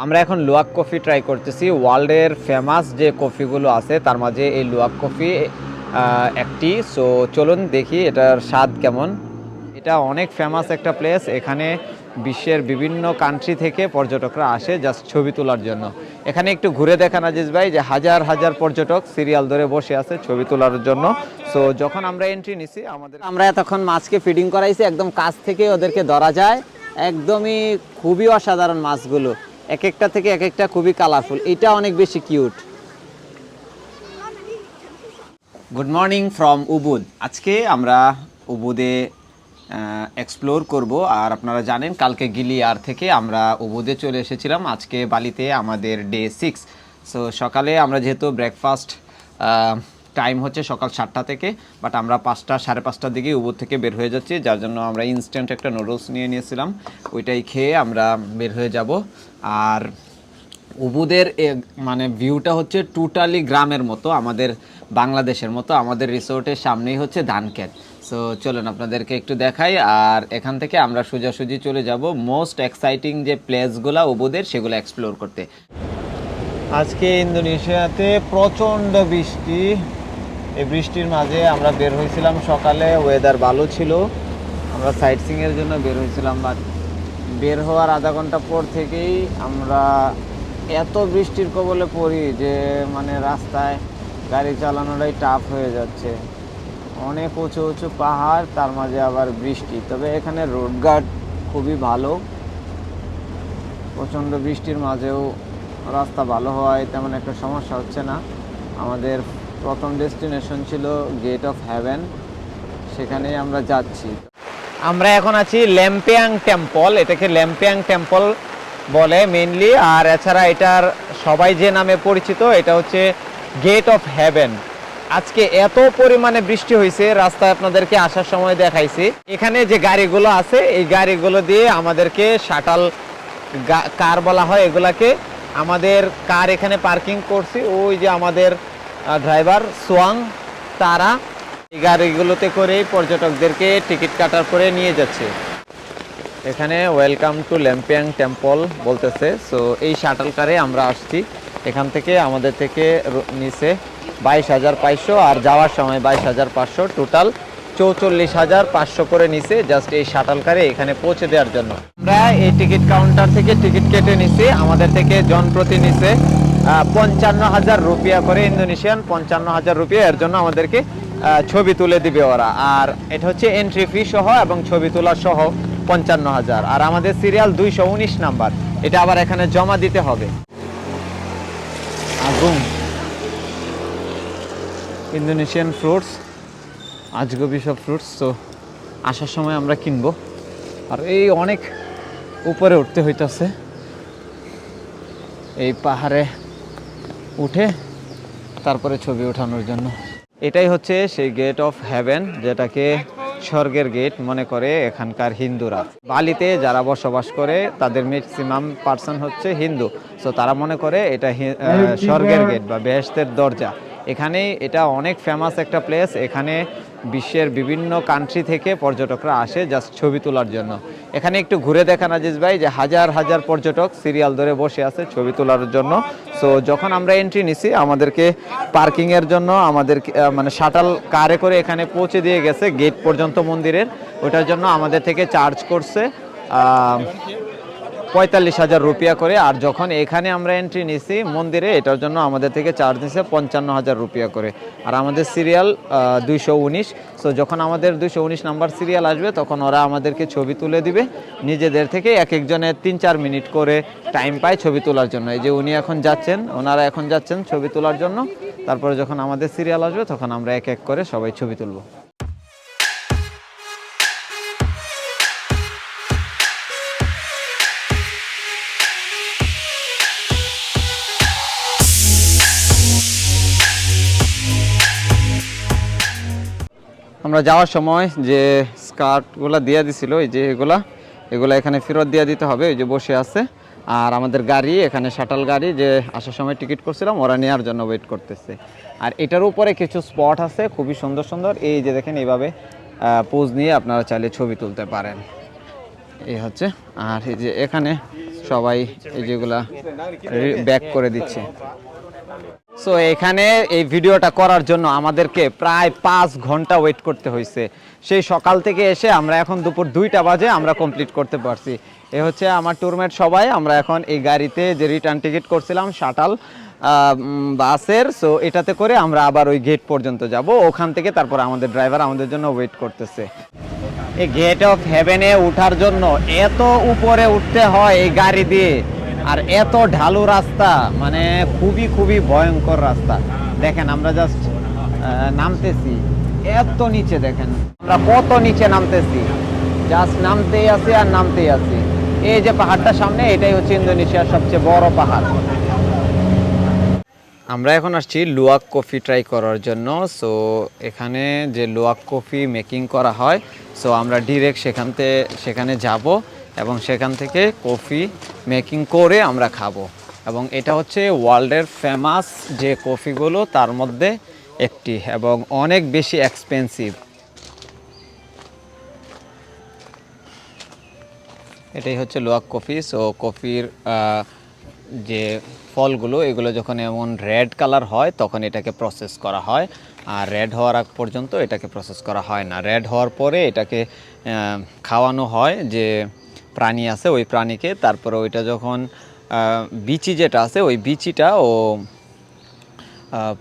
আমরা এখন luwak coffee try করতেছি। ওয়ার্ল্ডের ফেমাস যে কফিগুলো আছে, তার মাঝে এই লুয়াক কফি একটি। সো চলুন দেখি এটার স্বাদ কেমন। এটা অনেক ফেমাস একটা প্লেস এখানে বিশ্বের বিভিন্ন কান্ট্রি থেকে পর্যটকরা আসে জাস্ট ছবি তোলার জন্য। এখানে একটু ঘুরে দেখান আজিজ ভাই, যে হাজার হাজার পর্যটক সিরিয়াল ধরে বসে আছে ছবি তোলার জন্য। সো যখন আমরা এন্ট্রি নিছি, আমাদের আমরা এতক্ষণ মাছকে ফিডিং করাইছি, একদম কাছ থেকে ওদেরকে ধরা যায়। একদমই খুবই অসাধারণ মাছগুলো। এক একটা থেকে এক একটা খুবই কালারফুল। এটা অনেক বেশি cute. Good morning from Ubud আজকে আমরা উবুদে এক্সপ্লোর করব। আর আপনারা জানেন, কালকে গিলিয়ার থেকে আমরা উবুদে চলে এসেছিলাম। আজকে বালিতে আমাদের ডে সিক্স সো সকালে আমরা যেহেতু ব্রেকফাস্ট টাইম হচ্ছে সকাল সাতটা থেকে বাট আমরা পাঁচটা, সাড়ে পাঁচটার দিকে উবুদ থেকে বের হয়ে যাচ্ছি। যার জন্য আমরা ইনস্ট্যান্ট একটা নুডলস নিয়ে নিয়েছিলাম। ওইটাই খেয়ে আমরা বের হয়ে যাব। আর উবুদের মানে ভিউটা হচ্ছে টোটালি গ্রামের মতো, আমাদের বাংলাদেশের মতো, আমাদের রিসোর্টের সামনেই হচ্ছে ধান ক্ষেত সো চলুন আপনাদেরকে একটু দেখাই, আর এখান থেকে আমরা সোজাসুজি চলে যাব। মোস্ট এক্সাইটিং যে প্লেসগুলো উবুদের, সেগুলো এক্সপ্লোর করতে। আজকে ইন্দোনেশিয়াতে প্রচণ্ড বৃষ্টি। এই বৃষ্টির মাঝে আমরা বের হয়েছিলাম সকালে ওয়েদার ভালো ছিল। আমরা সাইট সিংয়ের জন্য বের হয়েছিলাম বের হওয়ার আধা ঘণ্টা পর থেকেই আমরা এত বৃষ্টির কবলে পড়ি যে মানে রাস্তায় গাড়ি চালানোটাই টাফ হয়ে যাচ্ছে। অনেক উঁচু উঁচু পাহাড়, তার মাঝে আবার বৃষ্টি। তবে এখানে রোড গার্ড খুবই ভালো। প্রচণ্ড বৃষ্টির মাঝেও রাস্তা ভালো হওয়ায় তেমন একটা সমস্যা হচ্ছে না। আমাদের প্রথম ডেস্টিনেশন ছিল গেট অফ হ্যাভেন। সেখানেই আমরা যাচ্ছি। আমরা এখন আছি ল্যাম্পিয়াং টেম্পল, এটাকে ল্যাম্পিয়াং টেম্পল বলে মেনলি আর এছাড়া এটার সবাই যে নামে পরিচিত, এটা হচ্ছে গেট অফ হ্যাভেন আজকে এত পরিমাণে বৃষ্টি হয়েছে রাস্তায় আপনাদেরকে আসার সময় দেখাইছি। এখানে যে গাড়িগুলো আছে, এই গাড়িগুলো দিয়ে আমাদেরকে শাটাল কার বলা হয়, এগুলাকে আমাদের কার এখানে পার্কিং করছি। ওই যে আমাদের ড্রাইভার সোয়াং, তারা। এই গাড়িগুলোতে করেই পর্যটকদেরকে টিকিট কাটার পরে নিয়ে যাচ্ছে। এখানে ওয়েলকাম টু ল্যাম্পিয়াং টেম্পল বলতেছে। সো এই শাটল কারে আমরা আসছি। এখান থেকে আমাদের থেকে নিচে বাইশ হাজার পাঁচশো আর যাওয়ার সময় বাইশ হাজার পাঁচশো। টোটাল চৌচল্লিশ হাজার পাঁচশো করে নিছে জাস্ট এই শাটল কারে এখানে পৌঁছে দেওয়ার জন্য। আমরা এই টিকিট কাউন্টার থেকে টিকিট কেটে নিছি। আমাদের থেকে জন প্রতি নিছে পঞ্চান্ন হাজার রুপিয়া করে ইন্দোনেশিয়ান, পঞ্চান্ন হাজার রুপিয়া। এর জন্য আমাদেরকে ছবি তুলে দিবে ওরা। আর এটা হচ্ছে এন্ট্রি ফি সহ এবং ছবি তোলা সহ পঞ্চান্ন হাজার। আর আমাদের সিরিয়াল দুইশো উনিশ নাম্বার। এটা আবার এখানে জমা দিতে হবে। আগুন। ইন্দোনেশিয়ান ফ্রুটস আজগবি সব ফ্রুটস তো আসার সময় আমরা কিনবো। আর এই অনেক উপরে উঠতে হইতেছে। এই পাহাড়ে উঠে তারপরে ছবি ওঠানোর জন্য। এটাই হচ্ছে সেই গেট অফ হ্যাভেন যেটাকে স্বর্গের গেট মনে করে এখানকার হিন্দুরা। বালিতে যারা বসবাস করে তাদের ম্যাক্সিমাম পার্সন হচ্ছে হিন্দু। সো তারা মনে করে এটা স্বর্গের গেট বা বেহেস্তের দরজা। এখানেই এটা অনেক ফেমাস একটা প্লেস এখানে বিশ্বের বিভিন্ন কান্ট্রি থেকে পর্যটকরা আসে জাস্ট ছবি তোলার জন্য। এখানে একটু ঘুরে দেখান আজিজ ভাই যে হাজার হাজার পর্যটক সিরিয়াল ধরে বসে আছে ছবি তোলার জন্য। সো যখন আমরা এন্ট্রি নিছি, আমাদেরকে পার্কিং এর জন্য আমাদের মানে শাটাল কারে করে এখানে পৌঁছে দিয়ে গেছে গেট পর্যন্ত মন্দিরের। ওটার জন্য আমাদের থেকে চার্জ করছে পঁয়তাল্লিশ হাজার রুপিয়া করে। আর যখন এখানে আমরা এন্ট্রি নিছি মন্দিরে, এটার জন্য আমাদের থেকে চার্জ নিছে পঞ্চান্ন হাজার রুপিয়া করে। আর আমাদের সিরিয়াল দুইশো উনিশ। সো যখন আমাদের দুইশো উনিশ নাম্বার সিরিয়াল আসবে, তখন ওরা আমাদেরকে ছবি তুলে দিবে। নিজেদের থেকে এক একজনের তিন চার মিনিট করে টাইম পায় ছবি তোলার জন্য। এই যে উনি এখন যাচ্ছেন, ওনারা এখন যাচ্ছেন ছবি তোলার জন্য। তারপরে যখন আমাদের সিরিয়াল আসবে, তখন আমরা এক এক করে সবাই ছবি তুলবো। আমরা যাওয়ার সময় যে স্কার্টগুলো দিয়ে দিছিল, এই যে এগুলা এগুলা এখানে ফেরত দিয়ে দিতে হবে, এই যে বসে আছে। আর আমাদের গাড়ি, এখানে শাটাল গাড়ি, যে আসার সময় টিকিট করছিলাম, ওরা নেওয়ার জন্য ওয়েট করতেছে। আর এটার উপরে কিছু স্পট আছে, খুবই সুন্দর সুন্দর। এই যে দেখেন, এইভাবে পোজ নিয়ে আপনারা চাইলে ছবি তুলতে পারেন। এই হচ্ছে। আর এই যে এখানে সবাই এই যেগুলা ব্যাক করে দিচ্ছে। সো এখানে এই ভিডিওটা করার জন্য আমাদেরকে প্রায় পাঁচ ঘণ্টা ওয়েট করতে হয়েছে। সেই সকাল থেকে এসে আমরা এখন দুপুর দুইটা বাজে আমরা কমপ্লিট করতে পারছি। এ হচ্ছে আমার ট্যুরমেট সবাই, আমরা এখন এই গাড়িতে যে রিটার্ন টিকিট করছিলাম শাটাল বাসের সো এটাতে করে আমরা আবার ওই গেট পর্যন্ত যাব। ওখান থেকে তারপর আমাদের ড্রাইভার আমাদের জন্য ওয়েট করতেছে। এই গেট অফ হেভেনে ওঠার জন্য এত উপরে উঠতে হয় এই গাড়ি দিয়ে। আর এত ঢালু রাস্তা মানে খুবই খুবই ভয়ঙ্কর রাস্তা। দেখেন, আমরা জাস্ট নামতেছি। এত নিচে দেখেন, আমরা কত নিচে নামতেছি। জাস্ট নামতেই আছি আর নামতেই আছি। এই যে পাহাড়টা সামনে, এটাই হচ্ছে ইন্দোনেশিয়ার সবচেয়ে বড় পাহাড়। আমরা এখন আসছি লুয়াক কফি ট্রাই করার জন্য। সো এখানে যে লুয়াক কফি মেকিং করা হয় সো আমরা ডিরেক্ট সেখান থেকে সেখানে যাব। এবং সেখান থেকে কফি মেকিং করে আমরা খাব। এবং এটা হচ্ছে ওয়ার্ল্ডের ফেমাস যে কফিগুলো, তার মধ্যে একটি এবং অনেক বেশি এক্সপেন্সিভ এটাই হচ্ছে লোয়াক কফি। সো কফির যে ফলগুলো, এগুলো যখন এমন রেড কালার হয়, তখন এটাকে প্রসেস করা হয়। আর রেড হওয়ার আগ পর্যন্ত এটাকে প্রসেস করা হয় না। রেড হওয়ার পরে এটাকে খাওয়ানো হয় যে প্রাণী আছে, ওই প্রাণীকে। তারপরে ওইটা যখন বিচি যেটা আছে, ওই বিচিটা ও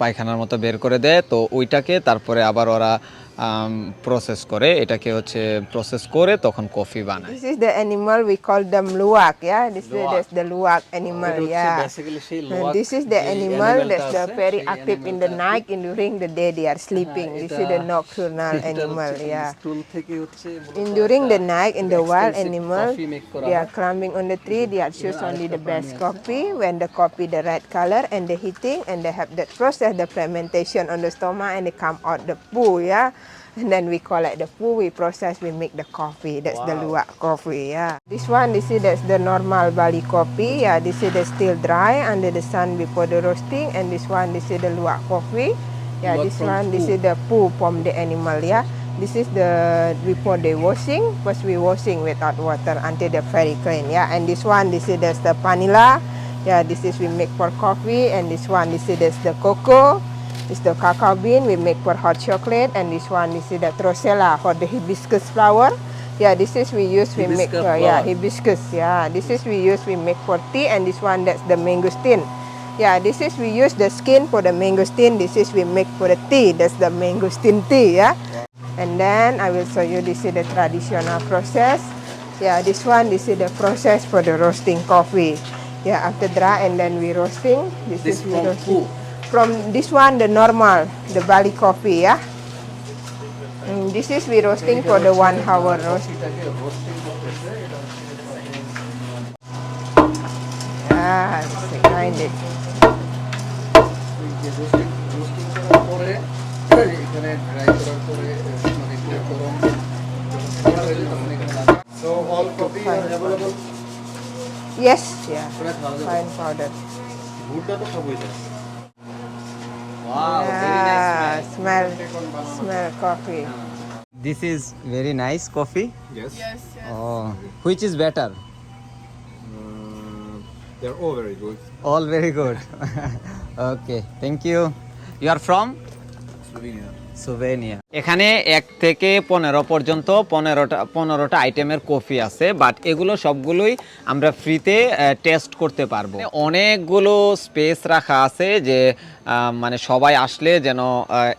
পায়খানার মতো বের করে দেয়। তো ওইটাকে তারপরে আবার ওরা প্রসেস করে এটাকে হচ্ছে প্রসেস করে তখন কফি বানায় This is the animal we call them luwak, yeah. This is that's the luwak animal, yeah. And this is the animal that's the very active in the night and during the day they are sleeping. This is the nocturnal animal, yeah. স্টুল থেকে হচ্ছে In during the night in the wild expensive animal, coffee make করা they are climbing on the tree. They are choose only the best coffee. When the coffee the red color and the heating and they have that process the fermentation on the stomach and they come out the poo, yeah. And then we collect the poo, we process, we make the coffee. That's the luwak coffee, yeah. This one, this is that's the normal Bali coffee. Yeah, this is the still dry under the sun before the roasting. And this one, this is the luwak coffee. Yeah, Luwak this one, this is the poo from the animal, yeah. This is the before the washing. First we washing without water until the very clean. Yeah, and this one, this is that's the vanilla. Yeah, this is we make for coffee, and this one, this is that's the cocoa. This the cacao bean we make for hot chocolate, and this one, is the trocella for the hibiscus flower. Yeah, this is we use we make Hibiscus uh, yeah hibiscus. Yeah, this is we use we make for tea, and this one that's the mangosteen. Yeah, this is we use the skin for the mangosteen. This is we make for the tea. That's the mangosteen tea. Yeah. And then I will show you this is the traditional process. Yeah, this one this is the process for the roasting coffee. Yeah, after dry and then we roasting. This, This is we roasting. who? From this one the normal, the Bali coffee. Yeah. Mm, this is we roasting for the one hour roast. Ah, behind it. Roasting করার পরে এখানে dry করার পরে মানে একটু গরম করা হয়ে যায়, তখন এখানে লাগা সো অল কপি আর অ্যাভেলেবল Yes, yeah. ওটা খাওয়া যাবে Fine powder. ভুট্টা তো সবই যায় Wow, Ah, smell, smell coffee. This is very nice coffee. Yes. Yes. Oh, which is better? they're all very good. All very good. okay, thank you. You are from? Slovenia. সুভেনিয়া এখানে এক থেকে পনেরো পর্যন্ত পনেরোটা পনেরোটা আইটেমের কফি আছে but এগুলো সবগুলোই আমরা ফ্রিতে টেস্ট করতে পারব। অনেকগুলো স্পেস রাখা আছে যে মানে সবাই আসলে যেন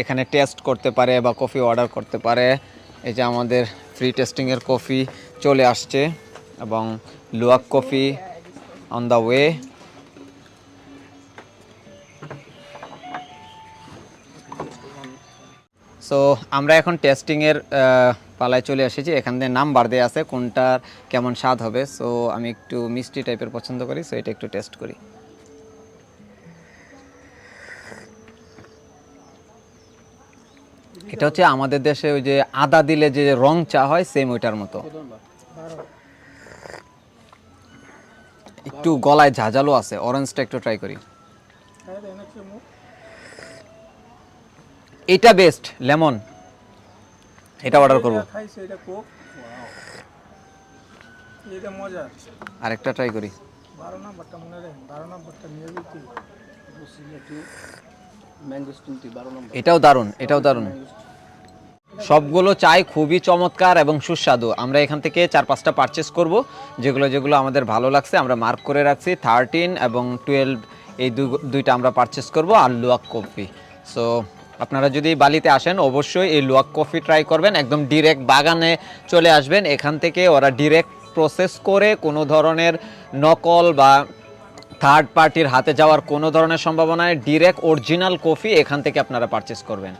এখানে টেস্ট করতে পারে বা কফি অর্ডার করতে পারে। এই যে আমাদের ফ্রি টেস্টিংয়ের কফি চলে আসছে, এবং luwak coffee on the way so আমরা এখন টেস্টিংয়ের পালায় চলে এসেছি। এখান থেকে নাম্বার দেওয়া আছে কোনটার কেমন স্বাদ হবে। সো আমি একটু মিষ্টি টাইপের পছন্দ করি। সো এটা একটু টেস্ট করি। এটা হচ্ছে আমাদের দেশে ওই যে আদা দিলে যে রং চা হয় সেম ওইটার মতো। একটু গলায় ঝাঁঝালো আছে। অরেঞ্জটা একটু ট্রাই করি। এটা বেস্ট লেমন এটা অর্ডার করব। খাইছে এটা কোক এটা মজা। আরেকটা ট্রাই করি। নম্বরটা মনে নম্বরটা নিয়ে এটাও দারুণ এটাও দারুণ। সবগুলো চাই খুবই চমৎকার এবং সুস্বাদু। আমরা এখান থেকে চার পাঁচটা পারচেস করব যেগুলো যেগুলো আমাদের ভালো লাগছে আমরা মার্ক করে রাখছি। থার্টিন এবং টুয়েলভ এই দুইটা আমরা পারচেস করব আর লুয়াক কফি। সো আপনারা যদি বালিতে আসেন, অবশ্যই এই লুয়াক কফি ট্রাই করবেন। একদম ডিরেক্ট বাগানে চলে আসবেন। এখান থেকে ওরা ডিরেক্ট প্রসেস করে কোনো ধরনের নকল বা থার্ড পার্টির হাতে যাওয়ার কোনো ধরনের সম্ভাবনায় ডিরেক্ট অরিজিনাল কফি এখান থেকে আপনারা পারচেস করবেন।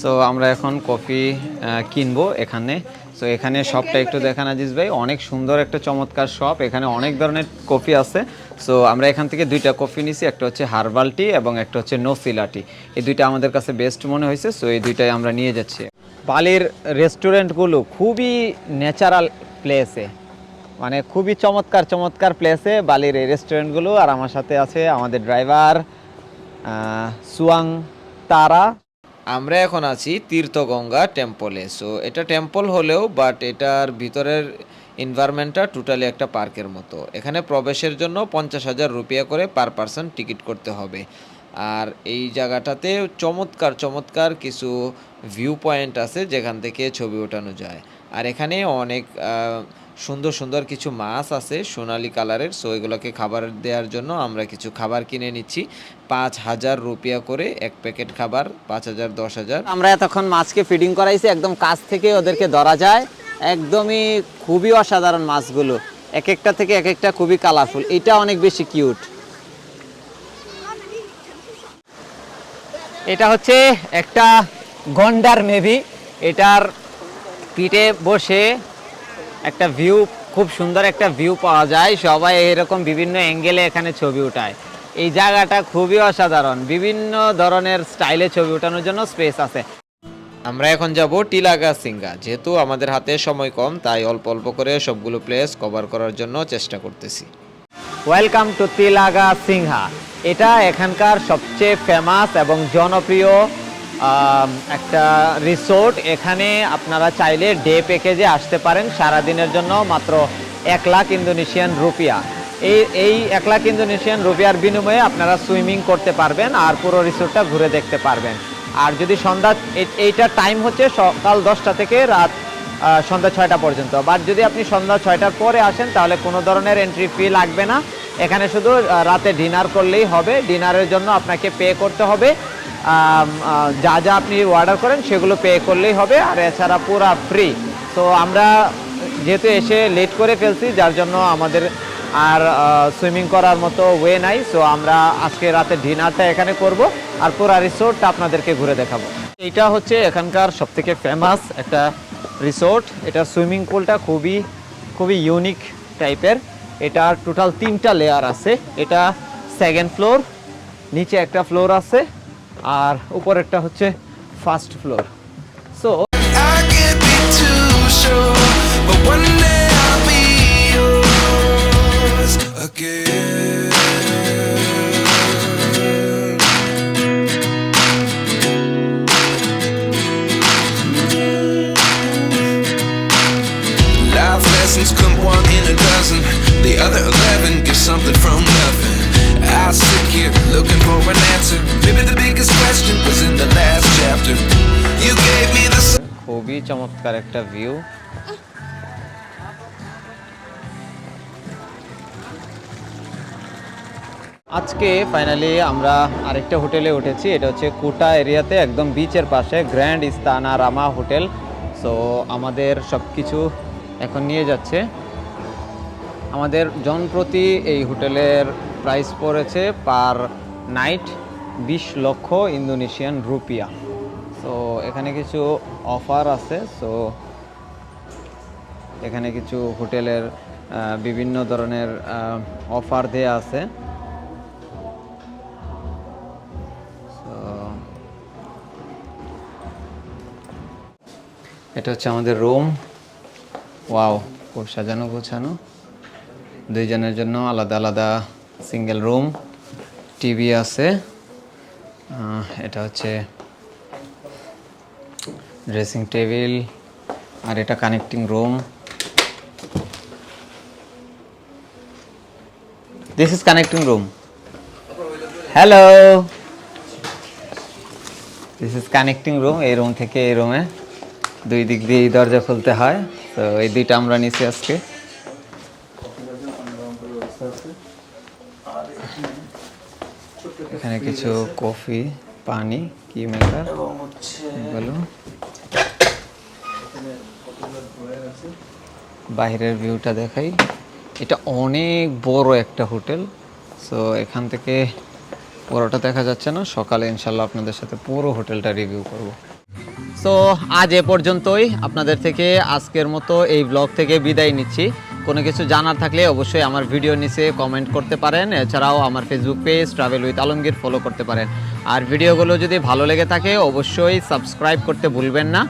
সো আমরা এখন কফি কিনবো এখানে। সো এখানে শপটা একটু দেখান আজিজ ভাই। অনেক সুন্দর একটা চমৎকার শপ এখানে অনেক ধরনের কফি আছে। সো আমরা এখান থেকে দুইটা কফি নিছি, একটা হচ্ছে হার্বাল টি এবং একটা হচ্ছে নোসিলা টি। এই দুইটা আমাদের কাছে বেস্ট মনে হয়েছে সো এই দুইটাই আমরা নিয়ে যাচ্ছি। বালির রেস্টুরেন্টগুলো খুবই ন্যাচারাল প্লেসে মানে খুবই চমৎকার চমৎকার প্লেসে বালির এই রেস্টুরেন্টগুলো আর আমার সাথে আছে আমাদের ড্রাইভার সুয়াং তারা। আমরা এখন আছি তীর্থগঙ্গা টেম্পলে সো এটা টেম্পল হলেও বাট এটার ভিতরের এনভায়রনমেন্টটা টোটালি একটা পার্কের মতো। এখানে প্রবেশের জন্য পঞ্চাশ হাজার রুপিয়া করে পার পার্সন টিকিট করতে হবে। আর এই জায়গাটাতে চমৎকার চমৎকার কিছু ভিউ পয়েন্ট আছে যেখান থেকে ছবি ওঠানো যায়। আর এখানে অনেক সুন্দর সুন্দর কিছু মাছ আছে সোনালি কালারের সো এগুলোকে খাবার দেওয়ার জন্য আমরা কিছু খাবার কিনে নিচ্ছি। পাঁচ হাজার রুপিয়া করে এক প্যাকেট খাবার, পাঁচ হাজার, দশ হাজার। আমরা এতক্ষণ মাছকে ফিডিং করাইছি, একদম কাছ থেকে ওদেরকে ধরা যায়। একদমই খুবই অসাধারণ মাছগুলো। এক একটা থেকে এক একটা খুবই কালারফুল এটা অনেক বেশি কিউট এটা হচ্ছে একটা গন্ডার মেবি এটার পিঠে বসে একটা ভিউ খুব সুন্দর একটা ভিউ পাওয়া যায়। সবাই এরকম বিভিন্ন অ্যাঙ্গেলে এখানে ছবি উঠায়। এই জায়গাটা খুবই অসাধারণ। বিভিন্ন ধরনের স্টাইলে ছবি ওঠানোর জন্য স্পেস আছে। আমরা এখন যাব টিলাগা সিঙ্গা। যেহেতু আমাদের হাতে সময় কম, তাই অল্প অল্প করে সবগুলো প্লেস কভার করার জন্য চেষ্টা করতেছি। ওয়েলকাম টু তিলাগা সিংহা এটা এখানকার সবচেয়ে ফেমাস এবং জনপ্রিয় একটা রিসোর্ট এখানে আপনারা চাইলে ডে প্যাকেজে আসতে পারেন। সারা দিনের জন্য মাত্র এক লাখ ইন্দোনেশিয়ান রুপিয়া। এই এই এক লাখ ইন্দোনেশিয়ান রুপিয়ার বিনিময়ে আপনারা সুইমিং করতে পারবেন আর পুরো রিসোর্টটা ঘুরে দেখতে পারবেন। আর যদি সন্ধ্যা এইটার টাইম হচ্ছে সকাল দশটা থেকে রাত সন্ধ্যা ছয়টা পর্যন্ত। বাট যদি আপনি সন্ধ্যা ছয়টার পরে আসেন, তাহলে কোনো ধরনের এন্ট্রি ফি লাগবে না। এখানে শুধু রাতে ডিনার করলেই হবে। ডিনারের জন্য আপনাকে পে করতে হবে। যা যা আপনি অর্ডার করেন, সেগুলো পে করলেই হবে। আর এছাড়া পুরা ফ্রি তো আমরা যেহেতু এসে লেট করে ফেলছি, যার জন্য আমাদের আর সুইমিং করার মতো ওয়ে নাই সো আমরা আজকে রাতে ডিনারটা এখানে করব, আর পুরা রিসোর্টটা আপনাদেরকে ঘুরে দেখাবো। এটা হচ্ছে এখানকার সবথেকে ফেমাস একটা রিসোর্ট এটা সুইমিং পুলটা খুবই খুবই ইউনিক টাইপের এটা টোটাল তিনটা লেয়ার আছে। এটা সেকেন্ড ফ্লোর নিচে একটা ফ্লোর আছে, আর উপরেরটা হচ্ছে ফার্স্ট ফ্লোর সো আজকে ফাইনালি আমরা আরেকটা হোটেলে উঠেছি, এটা হচ্ছে কোটা এরিয়াতে, একদম বিচের পাশে grand Istana Rama hotel. So আমাদের সব কিছু এখন নিয়ে যাচ্ছে। আমাদের জনপ্রতি এই হোটেলের প্রাইস পড়েছে পার নাইট বিশ লক্ষ ইন্দোনেশিয়ান রুপিয়া। সো এখানে কিছু অফার আছে সো এখানে কিছু হোটেলের বিভিন্ন ধরনের অফার দেয়া আছে। এটা হচ্ছে আমাদের রুম ওয়াও খুব সাজানো গোছানো। দুইজনের জন্য আলাদা আলাদা সিঙ্গেল রুম টিভি আছে। এটা হচ্ছে ড্রেসিং টেবিল আর এটা connecting room this is connecting room hello this is connecting room এই রুম থেকে এই রুমে দুই দিক দিয়ে এই দরজা খুলতে হয়। তো এই দুইটা আমরা নিছি আজকে। এখানে কিছু কফি, পানি, কি মেকার বলো বাইরের ভিউটা দেখাই। এটা অনেক বড় একটা হোটেল। সো এখান থেকে পুরোটা দেখা যাচ্ছে না। সকালে ইনশাল্লাহ আপনাদের সাথে পুরো হোটেলটা রিভিউ করব। সো আজ এ পর্যন্তই। আপনাদের থেকে আজকের মতো এই ব্লগ থেকে বিদায় নিচ্ছি। কোনো কিছু জানার থাকলে অবশ্যই আমার ভিডিও নিচে কমেন্ট করতে পারেন। এছাড়াও আমার Facebook page travel with Alamgir follow করতে পারেন। আর ভিডিওগুলো যদি ভালো লেগে থাকে, অবশ্যই সাবস্ক্রাইব করতে ভুলবেন না।